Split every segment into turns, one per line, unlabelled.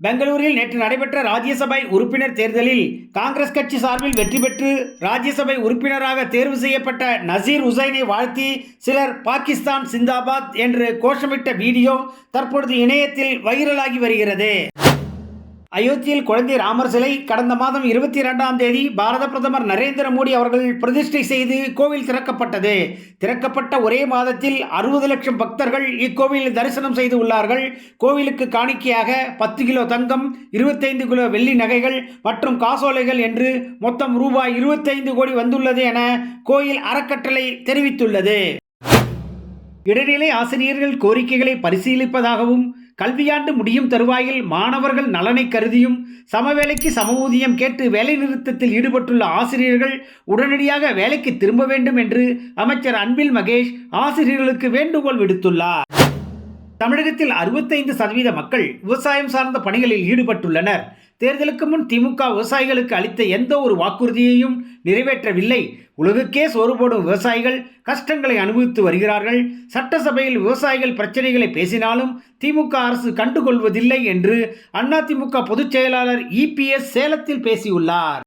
பெங்களூரில் நேற்று நடைபெற்ற ராஜ்யசபை உறுப்பினர் தேர்தலில் காங்கிரஸ் கட்சி சார்பில் வெற்றி பெற்று ராஜ்யசபை உறுப்பினராக தேர்வு செய்யப்பட்ட நசீர் ஹுசைனை வாழ்த்தி சிலர் பாகிஸ்தான் சிந்தாபாத் என்று கோஷமிட்ட வீடியோ தற்பொழுது இணையத்தில் வைரலாகி வருகிறது. அயோத்தியில் குழந்தை ராமர் சிலை கடந்த மாதம் இருபத்தி இரண்டாம் தேதி பாரத பிரதமர் நரேந்திர மோடி அவர்கள் பிரதிஷ்டை செய்து கோவில் திறக்கப்பட்டது. திறக்கப்பட்ட ஒரே மாதத்தில் அறுபது லட்சம் பக்தர்கள் இக்கோவிலில் தரிசனம் செய்து உள்ளார்கள். கோவிலுக்கு காணிக்கையாக பத்து கிலோ தங்கம் இருபத்தைந்து கிலோ வெள்ளி நகைகள் மற்றும் காசோலைகள் என்று மொத்தம் ரூபாய் இருபத்தைந்து கோடி வந்துள்ளது என கோயில் அறக்கட்டளை தெரிவித்துள்ளது. இடைநிலை ஆசிரியர்கள் கோரிக்கைகளை பரிசீலிப்பதாகவும் கல்வியாண்டு முடியும் தருவாயில் மாணவர்கள் நலனை கருதியும் சமவேலைக்கு சம ஊதியம் கேட்டு வேலைநிறுத்தத்தில் ஈடுபட்டுள்ள ஆசிரியர்கள் உடனடியாக வேலைக்கு திரும்ப வேண்டும் என்று அமைச்சர் அன்பில் மகேஷ் ஆசிரியர்களுக்கு வேண்டுகோள் விடுத்துள்ளார். தமிழகத்தில் அறுபத்தைந்து சதவீத மக்கள் விவசாயம் சார்ந்த பணிகளில் ஈடுபட்டுள்ளனர். தேர்தலுக்கு முன் திமுக விவசாயிகளுக்கு அளித்த எந்த ஒரு வாக்குறுதியையும் நிறைவேற்றவில்லை. உலகுக்கே சோறு போடும் விவசாயிகள் கஷ்டங்களை அனுபவித்து வருகிறார்கள். சட்டசபையில் விவசாயிகள் பிரச்சனைகளை பேசினாலும் திமுக அரசு கண்டுகொள்வதில்லை என்று அதிமுக பொதுச் செயலாளர் இபிஎஸ் சேலத்தில் பேசியுள்ளார்.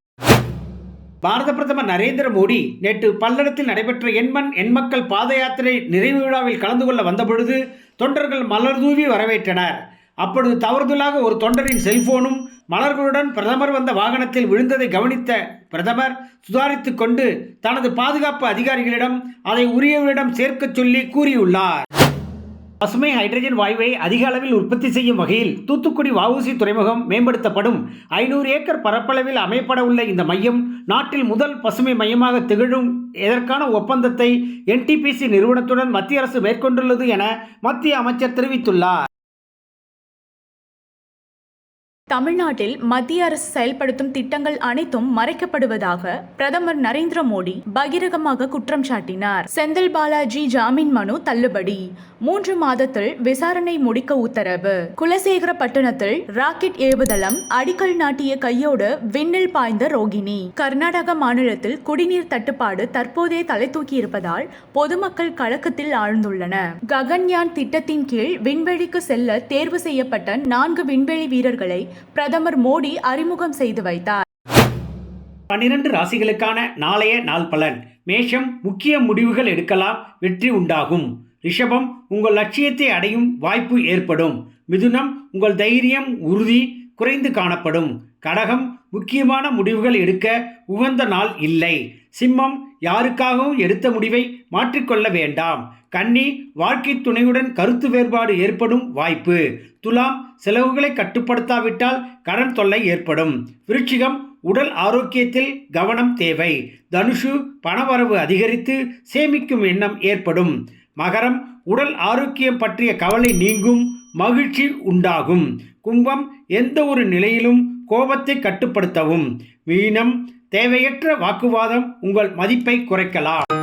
பாரத பிரதமர் நரேந்திர மோடி நேற்று பல்லடத்தில் நடைபெற்ற எண்மண் எண்மக்கள் பாத யாத்திரை நிறைவு விழாவில் கலந்து கொள்ள வந்தபொழுது தொண்டர்கள் மலர் தூவி வரவேற்றனர். அப்பொழுது தவறுதலாக ஒரு தொண்டரின் செல்போனும் மலர்களுடன் பிரதமர் வந்த வாகனத்தில் விழுந்ததை கவனித்த பிரதமர் சுதாரித்து கொண்டு தனது பாதுகாப்பு அதிகாரிகளிடம் அதை உரியவரிடம் சேர்க்கச் சொல்லி கூறியுள்ளார். பசுமை ஹைட்ரஜன் வாயுவை அதிக அளவில் உற்பத்தி செய்யும் வகையில் தூத்துக்குடி வஉசி துறைமுகம் மேம்படுத்தப்படும். ஐநூறு ஏக்கர் பரப்பளவில் அமையப்பட உள்ள இந்த மையம் நாட்டில் முதல் பசுமை மையமாக திகழும் இதற்கான ஒப்பந்தத்தை என்டிபிசி நிறுவனத்துடன் மத்திய அரசு மேற்கொண்டுள்ளது என மத்திய அமைச்சர் தெரிவித்துள்ளார்.
தமிழ்நாட்டில் மத்திய அரசு செயல்படுத்தும் திட்டங்கள் அனைத்தும் மறைக்கப்படுவதாக பிரதமர் நரேந்திர மோடி பகிரங்கமாக குற்றம் சாட்டினார். செந்தில் பாலாஜி ஜாமீன் மனு தள்ளுபடி. மூன்று மாதத்தில் விசாரணை முடிக்க உத்தரவு. குலசேகரப்பட்டினத்தில் ராக்கெட் ஏவுதளம் அடிக்கல் நாட்டிய கையோடு விண்ணில் பாய்ந்த ரோகிணி. கர்நாடக மாநிலத்தில் குடிநீர் தட்டுப்பாடு தற்போதே தலை தூக்கியிருப்பதால் பொதுமக்கள் கலக்கத்தில் ஆழ்ந்துள்ளனர். ககன்யான் திட்டத்தின் கீழ் விண்வெளிக்கு செல்ல தேர்வு செய்யப்பட்ட நான்கு விண்வெளி வீரர்களை பிரதமர் மோடி அறிமுகம் செய்து வைத்தார்.
பன்னிரண்டு ராசிகளுக்கான நாளைய நாள் பலன். மேஷம் முக்கிய முடிவுகள் எடுக்கலாம் வெற்றி உண்டாகும். ரிஷபம் உங்கள் லட்சியத்தை அடையும் வாய்ப்பு ஏற்படும். மிதுனம் உங்கள் தைரியம் உறுதி குறைந்து காணப்படும். கடகம் முக்கியமான முடிவுகள் எடுக்க உகந்த நாள் இல்லை. சிம்மம் யாருக்காகவும் எடுத்த முடிவை மாற்றிக்கொள்ள வேண்டாம். கன்னி வாழ்க்கை துணையுடன் கருத்து வேறுபாடு ஏற்படும் வாய்ப்பு. துலாம் செலவுகளை கட்டுப்படுத்தாவிட்டால் கடன் தொல்லை ஏற்படும். விருச்சிகம் உடல் ஆரோக்கியத்தில் கவனம் தேவை. தனுஷு பணவரவு அதிகரித்து சேமிக்கும் எண்ணம் ஏற்படும். மகரம் உடல் ஆரோக்கியம் பற்றிய கவலை நீங்கும் மகிழ்ச்சி உண்டாகும். கும்பம் எந்த ஒரு நிலையிலும் கோபத்தை கட்டுப்படுத்தவும். மீனம் தேவையற்ற வாக்குவாதம் உங்கள் மதிப்பை குறைக்கலாம்.